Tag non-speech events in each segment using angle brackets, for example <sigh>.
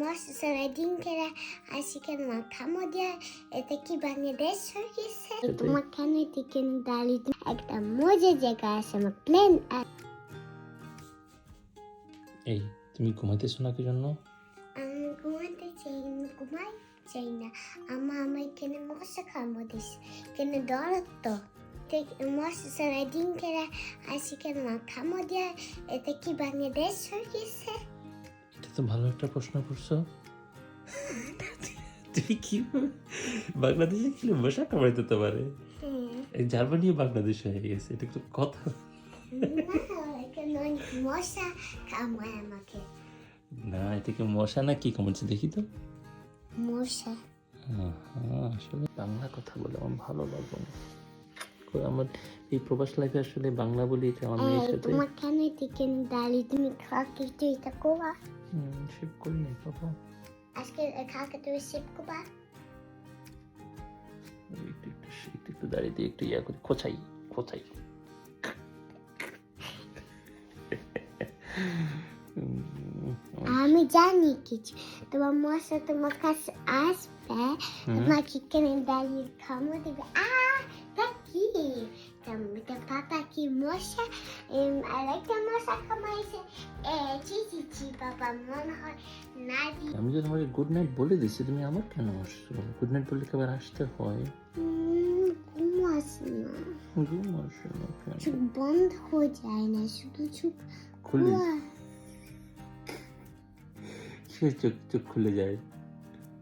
Muassesana din kere aşiken makam diye. Eteki Bangladeş Türkisi. Makan etekini dalidin. Ekta moja জায়গা আছে আমার plane এই তুমি ঘুমাইতেছো না কি জন্য আমি ঘুমাতে চাই ঘুমাই চাই না আমার আমার এখানে মশা কামড় দিছে এখানে ডরাত্ত মশা দিন কেরা আজকে মাথা মদিয়া এটা কি বাংলাদেশ হয়ে গেছে তো ভালো একটা প্রশ্ন করছ। <laughs> তুমি কি বাংলাদেশে কি মশা কামড়াইতে তো পারে? এই জার্মানি বাংলাদেশ হয়ে গেছে এটা তো কথা। না এটা কি মশা না কি কামড়ছে দেখি তো। মশা। আসলে বাংলা কথা বলে আমার ভালো লাগবে না। আমার এই প্রবাস লাইফে আসলে বাংলা বলি এটা আমার মেয়ের সাথে। তোমার কেন টিকেন দাঁড়ি তুমি খাকে তুই এটা কোয়া শিব করি নাই বাবা আজকে খাকে তুই শিব কোবা একটু একটু একটু একটু দাঁড়িয়ে দিয়ে একটু ইয়া করি। খোঁচাই খোঁচাই। আমি জানি কিছু। তোমার মশা তোমার কাছে আসবে। তোমাকে কেনে দাঁড়িয়ে খামো দেবে? আ কি? там это папа Кимоша, Алекса Моша Камайса, Чичи Чи Папа Монхо, Нади. আমি তো তোমাকে গুড নাইট বলে দিছি তুমি আমার কেন আসছো? গুড নাইট বললে আবার আসতে হয়? ঘুম আসে না। চোখ বন্ধ হয়ে যায় না শুধু চোখ খুলে সে চোখ চোখ খুলে যায়।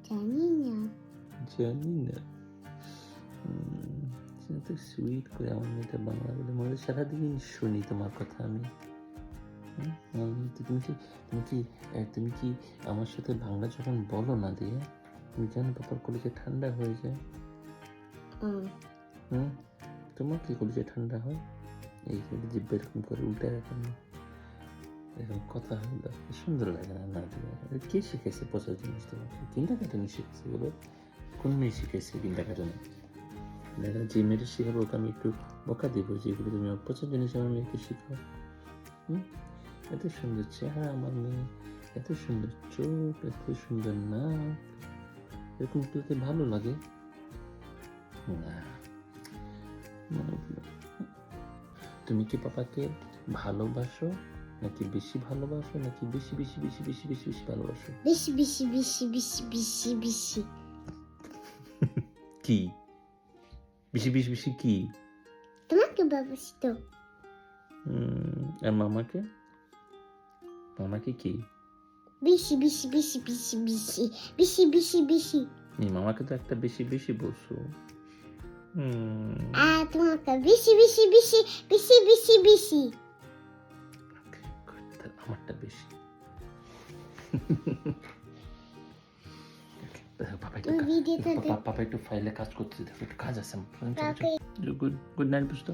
জানি না। জানি না। সে তো সুইট করে আমার মেয়েটা বাংলা বলে মনে সারাদিন শুনি তোমার কথা আমি। তুমি কি তুমি কি তুমি কি আমার সাথে বাংলা যখন বলো না দিয়ে তুমি জানো বাবার কলেজে ঠান্ডা হয়ে যায়? হুম। তোমার কি কলেজে ঠান্ডা হয়? এই জিব্বা এরকম করে উল্টে রাখেন এরকম কথা হলো সুন্দর লাগে না না দিয়ে। কে শিখেছে পচার জিনিস তোমাকে? কিন্ডার কার্টুনে শিখেছে বলো। কোন মেয়ে শিখেছে কিন্ডার কার্টুনে দেখা যে মেয়েটা শিখাবো ওকে আমি একটু বকা দিব যেগুলো তুমি আমার পচার জিনিস আমার মেয়েকে শিখাও। হুম? এত সুন্দর চেহারা আমার মেয়ে এত সুন্দর চোখ এত সুন্দর নাক। এরকম তোকে ভালো লাগে। না। তুমি কি পাপাকে ভালোবাসো নাকি বেশি ভালোবাসো নাকি বেশি বেশি বেশি বেশি বেশি বেশি ভালোবাসো? বেশি বেশি বেশি বেশি বেশি বেশি। কি? বেশি বেশি বেশি কি তোমাকে ভালোবাসি তো উম, আর মামাকে মামাকে কি বেশি বেশি বেশি বেশি বেশি বেশি বেশি বেশি মামাকে তো একটা বেশি বেশি বলছো হুম আর তোমাকে বেশি বেশি বেশি বেশি বেশি বেশি আমারটা বেশি একটু পাপা একটু ফাইলে কাজ করতে দেখো একটু কাজ আছে গুড গুড নাইট বুঝতো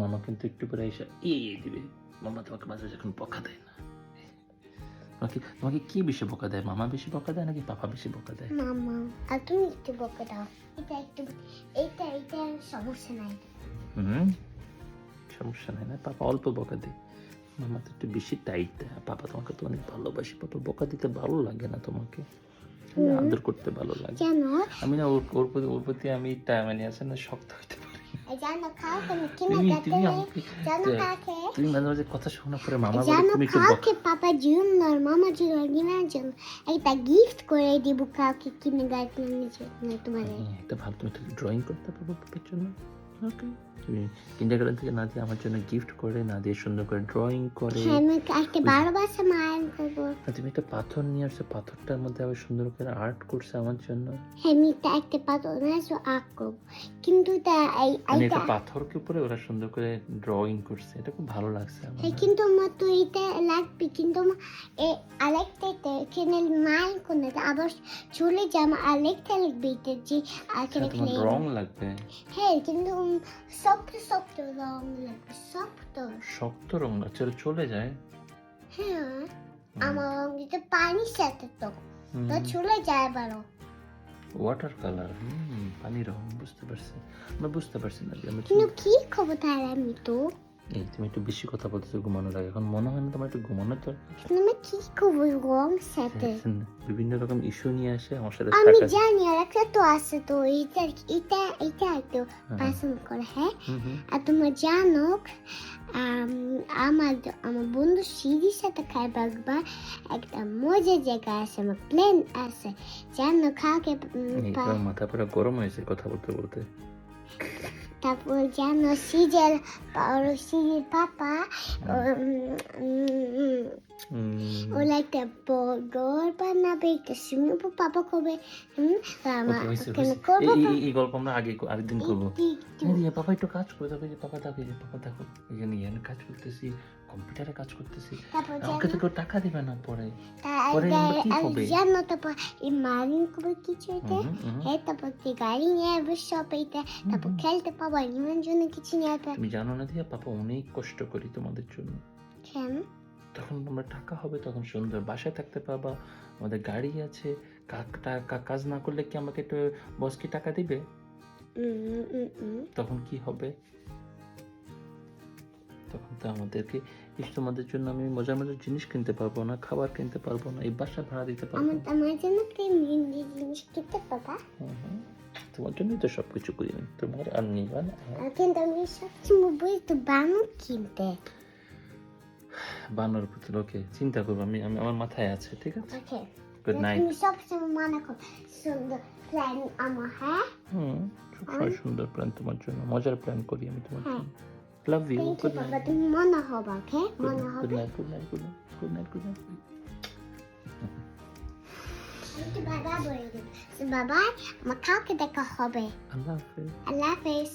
মামা কিন্তু একটু পরে এসে এ দিবে মামা তোমাকে মাঝে এখন বকা দেয় না তোমাকে তোমাকে কি বেশি বকা দেয় মামা বেশি বকা দেয় নাকি পাপা বেশি বকা দেয় মামা আর তুমি একটু বকে দাও এটা একটু এইটা এইটা সমস্যা নাই হুম সমস্যা নাই না পাপা অল্প বকা দেয় মামা তো একটু বেশি টাইট দেয় পাপা তোমাকে তো অনেক ভালোবাসি। পাপা বকা দিতে ভালো লাগে না তোমাকে। আদর করতে ভালো লাগে। আমি না ওর ওর প্রতি ওর প্রতি আমি মানে আছে না শক্ত হইতে পারি তুমি মাঝে মাঝে কথা শোনা পরে মামা তুমি একটু কাউকে পাপা মামা জন্য কেনার জন্য একটা গিফট করে দিব কাউকে কিনে জন্য তোমার হ্যাঁ, এটা ভালো তুমি ড্রয়িং করতে পারব পাপার জন্য। ওকে তুমি কিন্ডার থেকে আমার জন্য গিফট করে না সুন্দর করে ড্রয়িং করে। হ্যাঁ আমি একটা ভালোবাসা মায়ান করব তুমি একটা পাথর নিয়ে আসছো পাথরটার মধ্যে আবার সুন্দর করে আর্ট করছে আমার জন্য। হ্যাঁ আমি একটা পাথর নিয়ে আঁক করব। কিন্তু তা এই মানে এটা পাথরকে উপরে ওরা সুন্দর করে ড্রয়িং করছে এটা খুব ভালো লাগছে আমার হ্যাঁ কিন্তু আমার তো এটা লাগবে কিন্তু আমার এ আরেকটা derken elim aynı konuda ama söyleyeceğim alek telek bitirici erkekleyim. wrong lagbe. Her gün de um soptu soptu wrong lagbe soptu. Şoktur onun açarı çöle যায় Hı. Ama onun gidip pani sattık. Da çöle যায় bana. Water colour হুম পানি রং বুঝতে পারছি আমরা বুঝতে পারছি না কিন্তু কি খবর তাহলে আমি তো এই তুমি একটু বেশি কথা বলতেছো ঘুমানোর আগে। এখন মনে হয় না তোমার একটু ঘুমানোর দরকার? man kika på wrong বিভিন্ন রকম ইস্যু নিয়ে আসে আমার সাথে আমি জানি আর একটা তো আছে তো এটা এটা এটা তো হ্যাঁ, পছন্দ করে হ্যাঁ। আর তোমার জানো আমার আমার বন্ধু সিঁড়ির সাথে খাইবা একবার একটা মজার জায়গা আছে আমার প্লেন আছে। জানো তোমার মাথা পুরো গরম হয়েছে কথা বলতে বলতে। তারপর জানো সিজের সিজির পাপা উম, উম, হুম। ও একটা বড় বানাবে একটা সুইমিং পাপা। করব এই- গল্প আমরা আগে আরেকদিন করব। একটু এই যে পাপা একটু কাজ করে দেখো যে পাপা দেখো পাপা দেখো এখানে কাজ করতেছি। কম্পিউটারে কাজ করতেছি। আমাকে তো কেউ টাকা দিবে না পরে। পরে কি হবে? জানো তারপর এই করবে কিছু এটা তারপর তুই গাড়ি নিয়ে সব এটা তারপর। খেলতে পাবো নিমার জন্য কিছু নিয়ে তুমি জানো না দিয়া পাপা অনেক কষ্ট করি তোমাদের জন্য। কেন? তখন তোমরা টাকা হবে তখন সুন্দর বাসায় থাকতে পাবা আমাদের গাড়ি আছে। কাজ না করলে কি আমাকে একটু বস কি টাকা দিবে। তখন কি হবে? তখন তো আমাদেরকে এই তোমাদের জন্য আমি মজার মজার জিনিস কিনতে পারব না খাবার কিনতে পারব না এই বাসা ভাড়া দিতে পারব আমার আমার জন্য জিনিস কিনতে। তোমার জন্যই তো সব কিছু করি তোমার আর কিন্তু আমি সবসময় বলি তো বানু কিনতে। বানর পুতুল ওকে চিন্তা করব আমি আমি আমার মাথায় আছে ঠিক আছে? ওকে গুড নাইট তুমি সবসময় মনে কর সুন্দর প্ল্যান আমার হ্যাঁ? হুম সবসময় সুন্দর প্ল্যান তোমার জন্য মজার প্ল্যান করি আমি তোমার হ্যাঁ। জন্য। love you thank you good বাবা নাইট তুমি মনে হবা ওকে গুড মনে হবে night good night good night good night good night একটু বাবা বলে দিন বাবা আমার কাউকে দেখা হবে আল্লাহ হাফেজ আল্লাহ হাফেজ